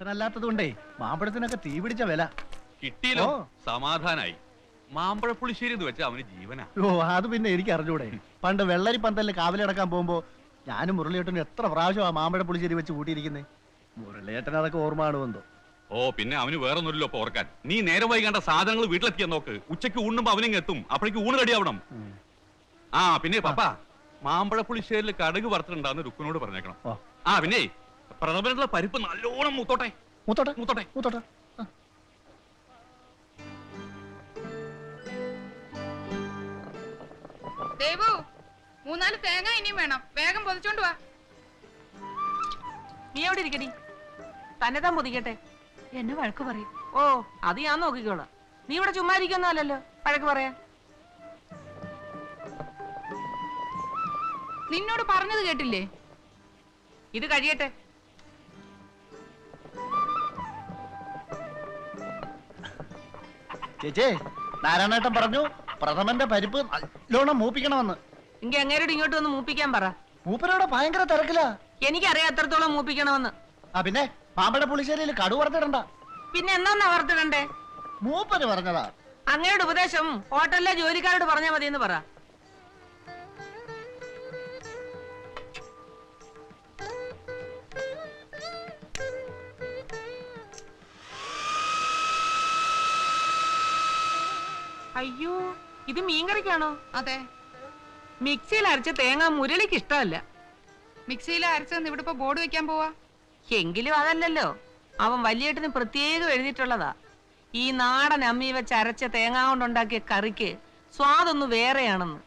Season അല്ലാത്തത് കൊണ്ടേ മാമ്പഴത്തിനൊക്കെ തീ പിടിച്ച വില. കിട്ടിയില്ലോ. ഓ. സമാധാനായി. മാമ്പഴപ്പുളിശ്ശേരി എന്ന് വെച്ചാ അവന് ജീവനാ. ഓ അത് പിന്നെ എനിക്ക് അറിഞ്ഞൂടെ. പണ്ട് വെള്ളരി പന്തലിൽ കാവലടക്കാൻ പോകുമ്പോ ഞാനും മുരളിയേട്ടനും എത്ര പ്രാവശ്യം ആ മാമ്പഴ പുളിശ്ശേരി വെച്ച് കൂട്ടിയിരിക്കുന്നേ? മുരളിയേട്ടൻ അതൊക്കെ ഓർമ്മ എന്തോ ഓ പിന്നെ അവന് വേറൊന്നുമില്ലല്ലോ ഇപ്പൊ ഓർക്കാൻ. നീ നേരെ വൈകേണ്ട സാധനങ്ങൾ വീട്ടിലെത്തിയാൻ നോക്ക്. ഉച്ചയ്ക്ക് ഊണുമ്പോ അവനും എത്തും. അപ്പോഴേക്ക് ഊണ് റെഡിയാവണം. ഉം. ആ പിന്നെ പാപ്പാ മാമ്പഴ പുളിശ്ശേരിയിൽ കടുക് വറുത്തിട്ടുണ്ടാന്ന് രുക്കുനോട് പറഞ്ഞേക്കണം. ഓ. ആ പിന്നെ പ്രഥമനുള്ള പരിപ്പ് നല്ലോണം മൂത്തോട്ടെ. മൂത്തോട്ടെ? മൂത്തോട്ടെ. മൂത്തോട്ടെ. ദേവു മൂന്നാൽ തേങ്ങ ഇനിയും വേണം. വേഗം പൊതിച്ചോണ്ട് വാ. നീ എവിടെ ഇരിക്കടി? തന്നെ താൻ പൊതിക്കട്ടെ. എന്നെ വഴക്ക് പറയും. ഓ അത് ഞാൻ നോക്കിക്കോളാം. നീ ഇവിടെ ചുമ്മാ ഇരിക്കുന്നല്ലോ വഴക്ക് പറയാൻ. നിന്നോട് പറഞ്ഞത് കേട്ടില്ലേ? ഇത് കഴിയട്ടെ. ചേച്ചേ നാരായണേട്ടൻ പറഞ്ഞു പ്രഥമന്റെ പരിപ്പ് നല്ലോണം മൂപ്പിക്കണമെന്ന്. എങ്കി അങ്ങേരോട് ഇങ്ങോട്ട് വന്ന് മൂപ്പിക്കാൻ പറ. മൂപ്പരോടെ ഭയങ്കര തിരക്കിലാ. എനിക്കറിയാം എത്രത്തോളം മൂപ്പിക്കണമെന്ന്. ആ പിന്നെ പാമ്പട പുളിശ്ശേരിയിൽ കടു വറുത്തിടണ്ട. പിന്നെ എന്നാ വറുത്തിടണ്ടേ? മൂപ്പര് പറഞ്ഞതാ. അങ്ങയുടെ ഉപദേശം ഹോട്ടലിലെ ജോലിക്കാരോട് പറഞ്ഞാൽ മതി എന്ന് പറ. അയ്യോ ഇത് മീൻകറിക്കാണോ? അതെ. മിക്സിയിൽ അരച്ച തേങ്ങ മുരളിക്ക് ഇഷ്ടമല്ല. മിക്സിയിൽ അരച്ചെന്ന് ഇവിടെ ഇപ്പൊ ബോർഡ് വെക്കാൻ പോവാ? എങ്കിലും അതല്ലല്ലോ. അവൻ വലിയേട്ടന് പ്രത്യേകം എഴുതിയിട്ടുള്ളതാ. ഈ നാടൻ അമ്മി വെച്ച് അരച്ച തേങ്ങ കൊണ്ടുണ്ടാക്കിയ കറിക്ക് സ്വാദൊന്നു വേറെയാണെന്ന്.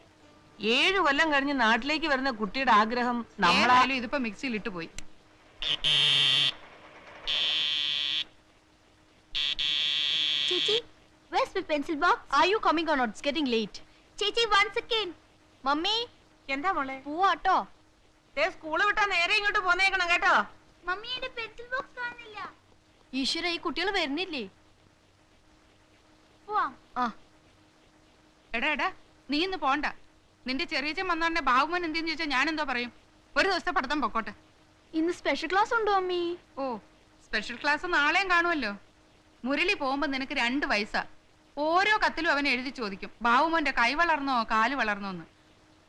ഏഴു കൊല്ലം കഴിഞ്ഞ് നാട്ടിലേക്ക് വരുന്ന കുട്ടിയുടെ ആഗ്രഹം നമ്മളായാലും ഇതിപ്പോ മിക്സിയിൽ ഇട്ട് പോയി. Chichi, where's my pencil box? Are you coming or not? It's getting late. Chichi, once again. Mummy. എന്താ മോളെ? പോവാട്ടോ. ദേ സ്കൂൾ വിട്ടാ നേരെ ഇങ്ങോട്ട് പോന്നേക്കണം കേട്ടോ. മമ്മിയുടെ പെൻസിൽ ബോക്സ് കാണുന്നില്ല. ഈശ്വര ഈ കുട്ടികൾ വരുന്നില്ലേ? പോവാം. ആ. എടാ എടാ നീ ഇന്ന് പോണ്ട. നിന്റെ ചെറിയച്ചൻ വന്നോണ്ടെ ബാബുമോൻ എന്തെന്ന് ചോദിച്ചാൽ ഞാൻ എന്തോ പറയും. ഒരു ദിവസത്തെ പഠിത്തം പൊക്കോട്ടെ. ഇന്ന് സ്പെഷ്യൽ ക്ലാസ് ഉണ്ടോ മമ്മി? ഓ സ്പെഷ്യൽ ക്ലാസ് നാളെയും കാണുമല്ലോ. മുരളി പോകുമ്പോ നിനക്ക് രണ്ട് വയസ്സാ. ഓരോ കത്തിലും അവൻ എഴുതി ചോദിക്കും. ബാബുമോന്റെ കൈ വളർന്നോ കാൽ വളർന്നോന്ന്.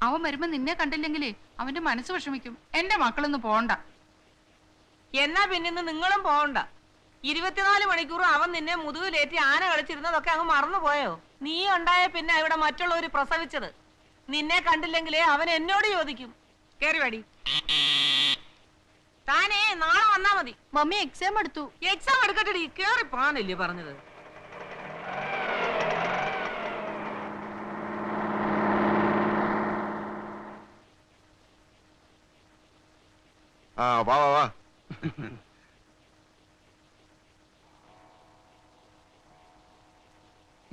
അവൻ വരുമ്പോ നിന്നെ കണ്ടില്ലെങ്കിലേ അവന്റെ മനസ്സ് വിഷമിക്കും. എന്റെ മക്കളൊന്നും പോണ്ട. എന്നാ പിന്നെ ഇന്ന് നിങ്ങളും പോകണ്ട ഇരുപത്തിനാല് മണിക്കൂറും അവൻ നിന്നെ മുതുകിലേറ്റി ആന കളിച്ചിരുന്നതൊക്കെ അങ്ങ് മറന്നു പോയോ? നീ ഉണ്ടായ പിന്നെ ഇവിടെ മറ്റുള്ളവർ പ്രസവിച്ചത്. നിന്നെ കണ്ടില്ലെങ്കിലേ അവൻ എന്നോട് ചോദിക്കും. കേറി വടി. താനേ നാളെ വന്നാ മതി. മമ്മി എക്സാം എടുത്തു. എക്സാം എടുക്കട്ടെടി. കേറി പോകാനല്ലേ പറഞ്ഞത്. ആ വാ വാ വാ.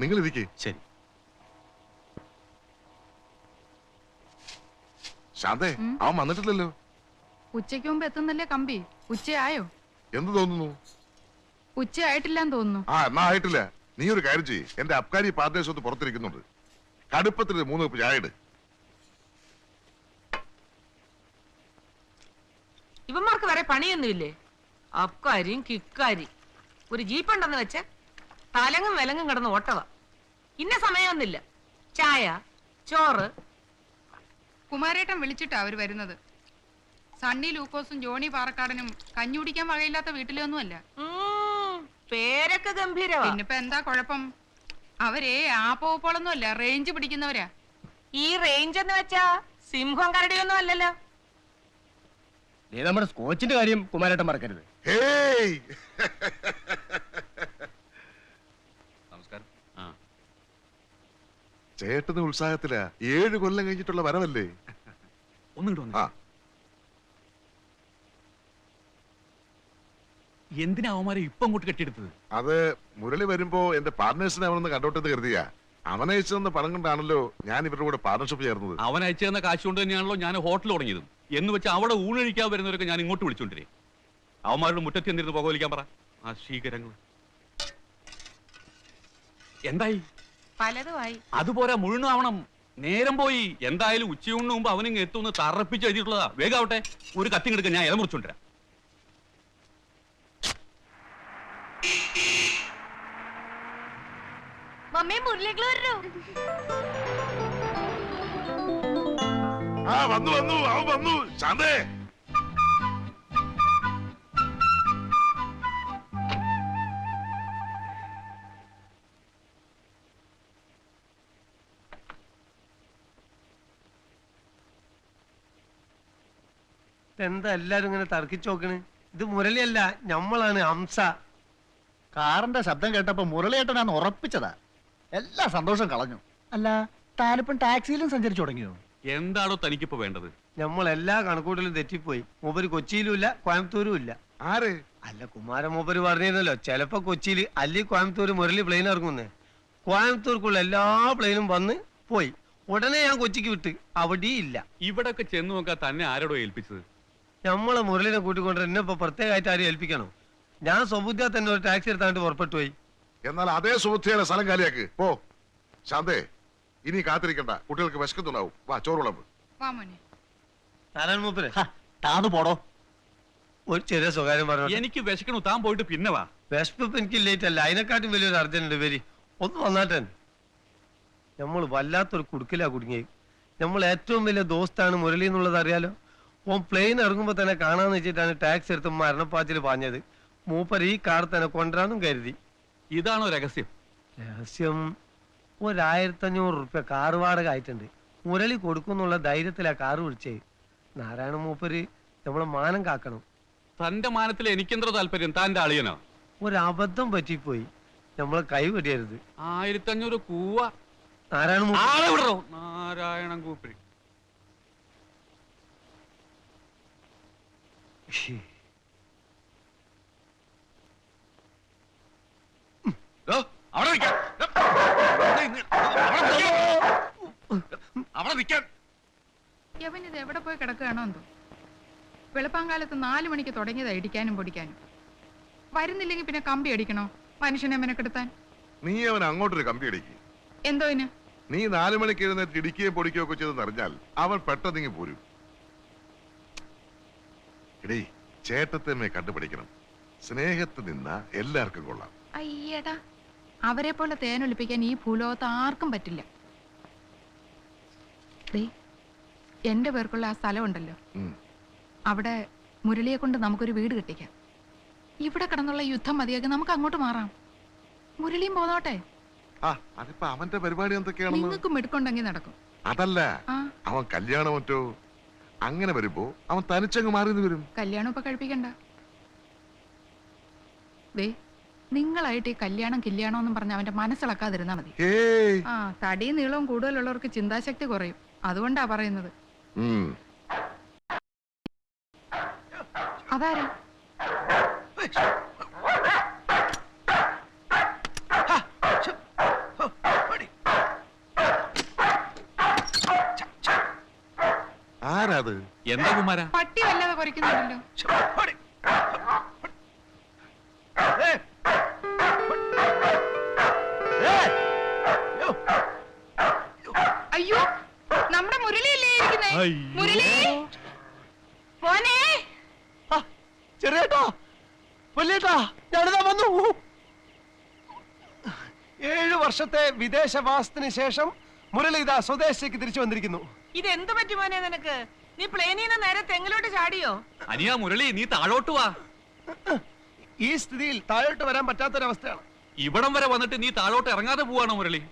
നിങ്ങൾ ഇരിക്കേ ശരി. ശാന്തേ അവൻ വന്നിട്ടില്ലല്ലോ. ഉച്ചയ്ക്ക് മുമ്പ് എത്തുന്നല്ലേ കമ്പി? ഉച്ചയായോ? എന്ത് തോന്നുന്നു? ഉച്ചയായിട്ടില്ലെന്ന് തോന്നുന്നു. ആ എന്നാ ആയിട്ടില്ല. നീ ഒരു കാര്യം ചെയ്യ്. എന്റെ അബ്കാരി പാർദേശത്ത് പുറത്തിരിക്കുന്നുണ്ട്. കടുപ്പത്തിൽ മൂന്ന് കപ്പ് ചായ ഇട്. ഇവന്മാർക്ക് വരെ പണിയൊന്നുമില്ലേ? അക്കാരിയും കിക്കാരി. ഒരു ജീപ്പുണ്ടെന്ന് വെച്ച് തലങ്ങും വിലങ്ങും കിടന്ന് ഓട്ടവ. ഇന്ന സമയമൊന്നുമില്ല. ചായ ചോറ്. കുമാരേട്ടൻ വിളിച്ചിട്ടാ അവർ വരുന്നത്. സണ്ണി ലൂക്കോസും ജോണി പാറക്കാടനും കഞ്ഞി കുടിക്കാൻ വകയില്ലാത്ത വീട്ടിലൊന്നുമല്ല പേരൊക്കെ ഗംഭീരവാ. പിന്നിപ്പോ എന്താ കുഴപ്പം? അവരെ ആപ്പോളൊന്നുമല്ല റേഞ്ച് പിടിക്കുന്നവരാ. ഈ റേഞ്ച് എന്ന് വെച്ചാ സിംഹം കരടിയൊന്നും അല്ലല്ലോ. ദേ നമ്മുടെ സ്കോച്ചിന്റെ കാര്യം കുമാരേട്ടൻ മറക്കരുത്. ഹേയ്! നമസ്കാരം. ആ. ചേട്ടന് ഉത്സാഹത്തില. ഏഴ് കൊല്ലം കഴിഞ്ഞിട്ടുള്ള വരവല്ലേ? ഒന്നും ആ. എന്തിനാ അവന്മാരെ ഇപ്പം അങ്ങോട്ട് കെട്ടിയെടുത്തത്? അത് മുരളി വരുമ്പോ എന്റെ പാർട്ട്നേഴ്സിനെ അവനൊന്ന് കണ്ടോട്ടെന്ന് കരുതിയാ. അവനയച്ചതെന്ന് പറഞ്ഞുകൊണ്ടാണല്ലോ പണം കൊണ്ടാണല്ലോ ഞാൻ ഇവരുടെ കൂടെ പാർട്ണർഷിപ്പ് ചേർന്നത്. അവൻ അയച്ചു തന്ന കാശ് കൊണ്ട് തന്നെയാണല്ലോ ഞാൻ ഹോട്ടൽ തുടങ്ങിയതും. എന്ന് വെച്ചാൽ അവിടെ ഊണഴിക്കാൻ വരുന്നവരൊക്കെ ഞാൻ ഇങ്ങോട്ട് വിളിച്ചോണ്ടിരിക്കും അവന്മാരുടെ മുറ്റത്ത് എന്നിരുന്ന് പുകവലിക്കാൻ പറ. ആ ശീകരങ്ങൾ എന്തായി? പലതുമായി. അതുപോലെ മുഴുവനാവണം. നേരം പോയി. എന്തായാലും ഉച്ചയൂണിന് മുമ്പ് അവനിങ്ങ് എത്തുമെന്ന് തറപ്പിച്ച് എഴുതിയിട്ടുള്ളതാ. വേഗാവട്ടെ. ഒരു കത്തിങ് എടുക്കാൻ ഞാൻ ഇല മുറിച്ചോണ്ടിരാം മമ്മി മുരളികൾ വരണോ ആ വന്നു വന്നു അവൻ വന്നു. ശാന്തേ. എന്താ എല്ലാരും ഇങ്ങനെ തർക്കിച്ചു നോക്കണ്? ഇത് മുരളിയല്ല ഞമ്മളാണ് ഹംസ. കാറിന്റെ ശബ്ദം കേട്ടപ്പോ മുരളിയേട്ടനാന്ന് ഉറപ്പിച്ചതാ. എല്ലാ സന്തോഷം കളഞ്ഞു. അല്ല താനിപ്പം ടാക്സിയിലും സഞ്ചരിച്ചു തുടങ്ങിയോ? എന്താണോ തനിക്കിപ്പോ വേണ്ടത്? നമ്മൾ എല്ലാ കണക്കൂട്ടലും തെറ്റിപ്പോയി. മൂപ്പര് കൊച്ചിയിലും ഇല്ല കോയമ്പത്തൂരും ഇല്ല. ആര്? അല്ല കുമാരൻ മൂപ്പര് പറഞ്ഞിരുന്നല്ലോ ചിലപ്പോ കൊച്ചിയിൽ അല്ലി കോയമ്പത്തൂർ മുരളി പ്ലെയിൻ ഇറങ്ങുന്നേ. കോയമ്പത്തൂർക്കുള്ള എല്ലാ പ്ലെയിനും വന്ന് പോയി. ഉടനെ ഞാൻ കൊച്ചിക്ക് വിട്ട് അവിടെയും ഇല്ല. ഇവിടൊക്കെ ചെന്ന് നോക്കാൻ തന്നെ ആരോടോ ഏൽപ്പിച്ചത്? നമ്മളെ മുരളിനെ കൂട്ടിക്കൊണ്ട് എന്നെ ഇപ്പൊ പ്രത്യേകമായിട്ട് ആരും ഏൽപ്പിക്കണോ? ഞാൻ സ്വബുദ്ധിയാ തന്നെ ഒരു ടാക്സി എടുത്താണ്ട് പുറപ്പെട്ടു പോയി. എന്നാൽ അതേ സുഹൃത്തിയുടെ സ്ഥലം കാലിയാക്ക്. പോ. ശാന്തേ. ഇനി കാത്തിരിക്കണ്ട. കുട്ടികൾക്ക് വിശക്കുന്നുണ്ടാവും. വാ ചോറ് വിളമ്പ് വാ മോനെ. നാരായണ മൂപ്പര്. ഹ, താന്ന് പോടോ. ഒരു ചെറിയ സ്വകാര്യം പറഞ്ഞു എനിക്ക് വിശക്കണു താൻ പോയിട്ട് പിന്നെ വാ. വിശപ്പ് എനിക്ക് ലേറ്റ് അല്ല. അതിനെക്കാട്ടും വലിയൊരു അർജന്റ് ഉണ്ട് വരി ഒന്ന് വന്നാട്ടൻ നമ്മൾ വല്ലാത്തൊരു കുടുക്കിലാ കുടുങ്ങി നമ്മൾ ഏറ്റവും വലിയ ദോസ്താണ് മുരളി എന്നുള്ളത് അറിയാലോ? ഓൻ പ്ലെയിൻ ഇറങ്ങുമ്പോ തന്നെ കാണാന്ന് വെച്ചിട്ടാണ് ടാക്സ് എടുത്ത് മരണപ്പാച്ചിൽ പാഞ്ഞത്. മൂപ്പർ ഈ കാർ തന്നെ കൊണ്ടുവരാനും കരുതി. ഇതാണോ രഹസ്യം? രഹസ്യം ഒരായിരത്തഞ്ഞൂറ് റുപ്യ കാർ വാടക ആയിട്ടുണ്ട്. മുരളി കൊടുക്കുന്നുള്ള ധൈര്യത്തിലാ കാർ വിളിച്ചേ. നാരായണ മൂപ്പര് നമ്മളെ മാനം കാക്കണം. തന്റെ മാനത്തിൽ എനിക്കെന്തോ താല്പര്യം? താന്റെ അളിയനോ? ഒരു അബദ്ധം പറ്റിപ്പോയി. നമ്മളെ കൈ വെടിയരുത്. ആയിരത്തഞ്ഞൂറ് കൂവ. നാരായണ മൂപ്പര്. ആളെ വിടറോ? നാരായണൻ ദോ, അവിടെ നിൽക്കാൻ. ദോ, അവിടെ ഇങ്ങ്- അവിടെ നിൽക്കാൻ. അവിടെ നിൽക്കാൻ യവൻ ഇത് എവിടെ പോയി കിടക്കുകയാണോ എന്തോ? വെളുപ്പാങ്കാലത്ത് നാലു മണിക്ക് തുടങ്ങിയതാ ഇടിക്കാനും പൊടിക്കാനും. വരുന്നില്ലെങ്കിൽ പിന്നെ കമ്പി അടിക്കണോ? മനുഷ്യനെ മെനക്കെടുത്താൻ? നീ അവൻ അങ്ങോട്ടൊരു കമ്പി അടിക്കും. എന്തോ ഇന് നീ നാലു മണിക്ക് എഴുന്നേറ്റ് ഇടിക്കുകയും പൊടിക്കുകയോ ഒക്കെ ചെയ്തെന്ന് അറിഞ്ഞാൽ അവൻ പെട്ടെന്നിങ്ങി പോരും. എടീ ചേട്ടത്തമ്മയെ കണ്ടുപിടിക്കണം. സ്നേഹത്ത് നിന്ന എല്ലാവർക്കും കൊള്ളാം. അയ്യടാ. അവരെ പോലെ തേനൊലിപ്പിക്കാൻ ഈ ഭൂലോകത്ത് ആർക്കും പറ്റില്ല. ദേ, എന്റെ പേർക്കുള്ള ആ സ്ഥലം ഉണ്ടല്ലോ. അവിടെ മുരളിയെ കൊണ്ട് നമുക്കൊരു വീട് കെട്ടിക്കാം. ഇവിടെ കിടന്നുള്ള യുദ്ധം മതിയാക്കി നമുക്ക് അങ്ങോട്ട് മാറാം. മുരളിയും പോന്നോട്ടെ. അതിപ്പോ അവന്റെ പരിപാടി നിങ്ങൾക്കും എടുക്കുണ്ടെങ്കിൽ നടക്കും. അതല്ല അവൻ കല്യാണം മറ്റോ? അങ്ങനെ വരുമ്പോ അവൻ തനിച്ചങ്ങ് മാറി വരും. കല്യാണം ഇപ്പൊ കഴിപ്പിക്കണ്ട. ദേ നിങ്ങളായിട്ട് ഈ കല്യാണം കല്യാണം എന്നും പറഞ്ഞ് അവന്റെ മനസ്സിളക്കാതിരുന്നാ മതി. ആ തടിയും നീളവും കൂടുതലുള്ളവർക്ക് ചിന്താശക്തി കുറയും. അതുകൊണ്ടാ പറയുന്നത്. അതാരാ? ആരാത്? എന്താ കുമാര? പട്ടി വല്ലാതെ കുറയ്ക്കുന്നുണ്ടല്ലോ വർഷത്തെ വിദേശവാസത്തിന് ശേഷം മുരളി ഇതാ സ്വദേശത്തേക്ക് തിരിച്ചു വന്നിരിക്കുന്നു. ഇത് എന്ത് പറ്റി മോനെ നിനക്ക്? നീ പ്ലെയിനിൽ നിന്ന് നേരെ തെങ്ങിലോട്ട് ചാടിയോ? അനിയാ മുരളി നീ താഴോട്ട് വാ. ഈ സ്ഥിതിയിൽ താഴോട്ട് വരാൻ പറ്റാത്തൊരവസ്ഥയാണ്. ഇവിടം വരെ വന്നിട്ട് നീ താഴോട്ട് ഇറങ്ങാതെ പോവാണോ മുരളി?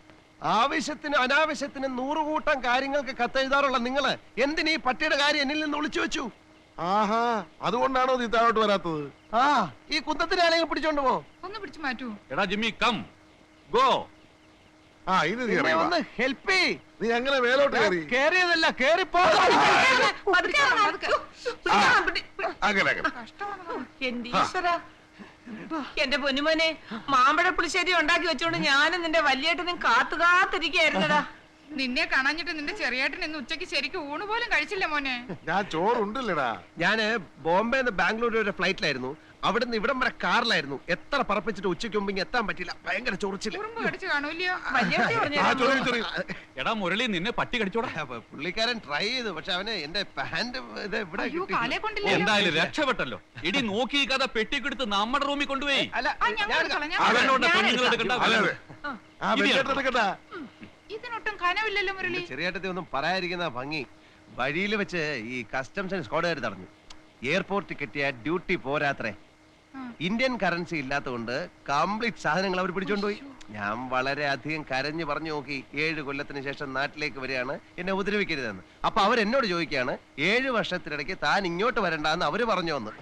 ആവശ്യത്തിന് അനാവശ്യത്തിന് നൂറുകൂട്ടം കാര്യങ്ങൾക്ക് കത്തെഴുതാറുള്ള നിങ്ങൾ എന്തിനീ പട്ടിയുടെ കാര്യം എന്നിൽ നിന്ന് ഒളിച്ചു വെച്ചു? ആഹാ അതുകൊണ്ടാണോ നീ താഴോട്ട് വരാത്തത്? ആ ഈ കുന്തത്തിന് ആരെങ്കിലും പിടിച്ചോണ്ട് പോ. ഒന്ന് പിടിച്ചു മാറ്റൂ. എടാ ജിമ്മി കം. ഗോ. ആ നീ എന്നെ ഒന്ന് ഹെൽപ്പ് നീ അങ്ങനെ മേലോട്ട് കയറി. കേറിയതല്ല കേറിപ്പോ. പതുക്കെ ഇറങ്ങ്. പിടിക്കണം, പിടി- പിടി- അങ്ങനെ അങ്ങനെ. കഷ്ടമാണ്. എന്റെ ഈശ്വര. എന്റെ പൊന്നുമോനെ മാമ്പഴ പുളിശ്ശേരി ഉണ്ടാക്കി വെച്ചോണ്ട് ഞാനും നിന്റെ വല്യേട്ടനും കാത്തു കാത്തിരിക്കായിരുന്നടാ നിന്നെ കാണാഞ്ഞിട്ട് നിന്റെ ചെറിയേട്ടൻ ഇന്ന് ഉച്ചയ്ക്ക് ശരിക്കും ഊണ് പോലും കഴിച്ചില്ല മോനെ. ഞാൻ ചോറുണ്ടല്ലടാ. ഞാൻ ബോംബെ നിന്ന് ബാംഗ്ലൂർ വരെ ഫ്ലൈറ്റിലായിരുന്നു അവിടുന്ന് ഇവിടം വരെ കാറിലായിരുന്നു. എത്ര പറപ്പിച്ചിട്ട് ഉച്ചയ്ക്ക് മുമ്പ് ഇങ്ങനെ എത്താൻ പറ്റില്ല. ഭയങ്കര ചൊറിച്ചിൽ. എടാ മുരളി നിന്നെ പട്ടി കടിച്ചോടാ. പുള്ളിക്കാരൻ ട്രൈ ചെയ്തു. പക്ഷെ അവന് എന്റെ പാന്റ് ഇത് ഇവിടെ എന്തായാലും രക്ഷപ്പെട്ടല്ലോ. ഇടി നോക്കി കഥ പെട്ടിക്കെടുത്ത് നമ്മുടെ റൂമിൽ കൊണ്ടുപോയി. ഇതിനൊട്ടും കനവില്ലല്ലോ മുരളി. ചെറിയേട്ടത്തെ ഒന്നും പറയാതിരിക്കുന്ന ഭംഗി. വഴിയിൽ വെച്ച് ഈ കസ്റ്റംസ് ആൻഡ് സ്ക്വാഡുകാർ തടഞ്ഞു. എയർപോർട്ടിൽ കിട്ടിയ ഡ്യൂട്ടി പോരാത്രേ. ഇന്ത്യൻ കറൻസി ഇല്ലാത്തതുകൊണ്ട് കംപ്ലീറ്റ് സാധനങ്ങൾ അവർ പിടിച്ചോണ്ടുപോയി. ഞാൻ വളരെ അധികം കരഞ്ഞു പറഞ്ഞു നോക്കി ഏഴ് കൊല്ലത്തിന് ശേഷം നാട്ടിലേക്ക് വരികയാണ് എന്നെ ഉപദ്രവിക്കരുതെന്ന്. അപ്പൊ അവർ എന്നോട് ചോദിക്കുകയാണ് ഏഴ് വർഷത്തിനിടയ്ക്ക് താൻ ഇങ്ങോട്ട് വരണ്ടെന്ന് അവർ പറഞ്ഞു വന്ന്.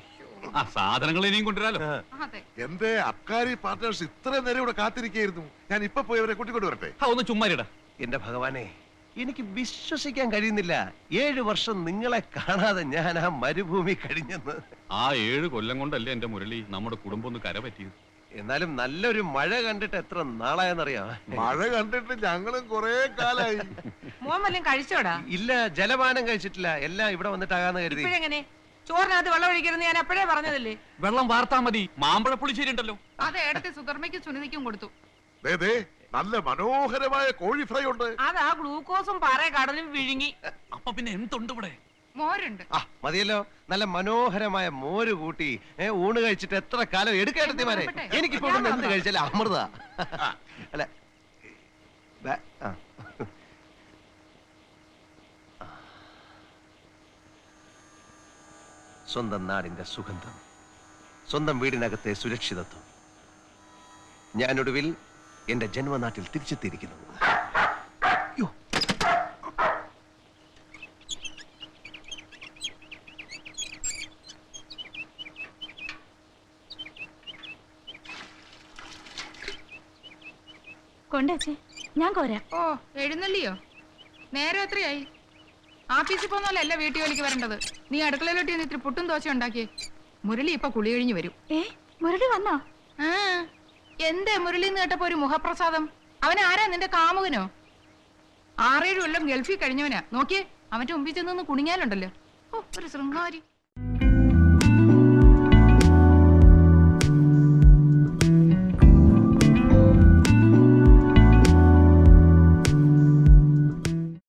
ആ സാധനങ്ങൾ ഇനിയും കൊണ്ടുവരാലോ? അതെ. എന്റെ അബ്കാരി പാർട്ട്നേഴ്സ് ഇത്രയും നേരം ഇവിടെ കാത്തിരിക്കായിരുന്നു ഞാൻ ഇപ്പൊ പോയി അവരെ കൂട്ടിക്കൊണ്ട് വരട്ടെ ആ ഒന്ന് ചുമ്മാരിടാ. എന്റെ ഭഗവാനെ എനിക്ക് വിശ്വസിക്കാൻ കഴിയുന്നില്ല. ഏഴു വർഷം നിങ്ങളെ കാണാതെ ഞാൻ ആ മരുഭൂമി കഴിഞ്ഞെന്ന്. ആ ഏഴ് കൊല്ലം കൊണ്ടല്ലേ എന്റെ മുരളി നമ്മുടെ കുടുംബം ഒന്ന് കരപറ്റിയത്? എന്നാലും നല്ലൊരു മഴ കണ്ടിട്ട് എത്ര നാളായെന്നറിയാം? മഴ കണ്ടിട്ട് ഞങ്ങളും കൊറേ കാലായി. മോൻ വല്ലതും കഴിച്ചോടാ? ഇല്ല ജലപാനം കഴിച്ചിട്ടില്ല. എല്ലാം ഇവിടെ വന്നിട്ടാകാന്ന് കരുതി. ഇപ്പോഴെങ്ങനെ? ചോറിനകത്ത് വെള്ളം ഒഴിക്കരുന്ന് ഞാൻ അപ്പോഴേ പറഞ്ഞതല്ലേ? വെള്ളം വാർത്താ മതി. മാമ്പഴ പുളിശ്ശേരി ഉണ്ടല്ലോ. അതെ ഏടത്തെ സുധർമ്മയ്ക്കും സുനിതയ്ക്കും കൊടുത്തു. ദേ, ദേ. നല്ല മനോഹരമായ കോഴി ഫ്രൈ ഉണ്ട്. അതാ ഗ്ലൂക്കോസും പാറ കടലും വിഴുങ്ങി. അപ്പൊ പിന്നെ എന്തുണ്ട് ഇവിടെ? മോരുണ്ട്. ആ മതിയല്ലോ. നല്ല മനോഹരമായ മോര് കൂട്ടി ഏ, ഊണ് കഴിച്ചിട്ട് എത്ര കാലം എടുക്കേണ്ടതിമാരെ എനിക്കിപ്പോ ഇവിടുന്ന് എന്ത് കഴിച്ചാലും അമൃത. അല്ല. ബ- ആ. സ്വന്തം നാടിന്റെ സുഗന്ധം സ്വന്തം വീടിനകത്തെ സുരക്ഷിതത്വം. ഞാനൊടുവിൽ എന്റെ ജന്മനാട്ടിൽ തിരിച്ചെത്തിയിരിക്കുന്നു. കൊണ്ടേ ഞാൻ കോരാം. ഓ എഴുന്നള്ളിയോ? നേരം എത്രയായി? ആഫീസിൽ പോന്നല്ല വീട്ടു ജോലിക്ക് വരേണ്ടത്. നീ അടുക്കളയിലോട്ട് ഇത്തിരി പുട്ടും ദോശ ഉണ്ടാക്കിയേ. മുരളി ഇപ്പൊ കുളി കഴിഞ്ഞു വരും. ഏ മുരളി വന്നോ? ആ. എന്തേ മുരളിന്ന് കേട്ടപ്പോ ഒരു മുഖപ്രസാദം? അവൻ ആരാ നിന്റെ കാമുകനോ? ആറേഴ് കൊല്ലം ഗൾഫിൽ കഴിഞ്ഞവനാ. നോക്കിയേ അവന്റെ മുമ്പിൽ ചെന്നൊന്ന് കുണിങ്ങാലുണ്ടല്ലോ ഓ ഒരു ശൃംഗാരി.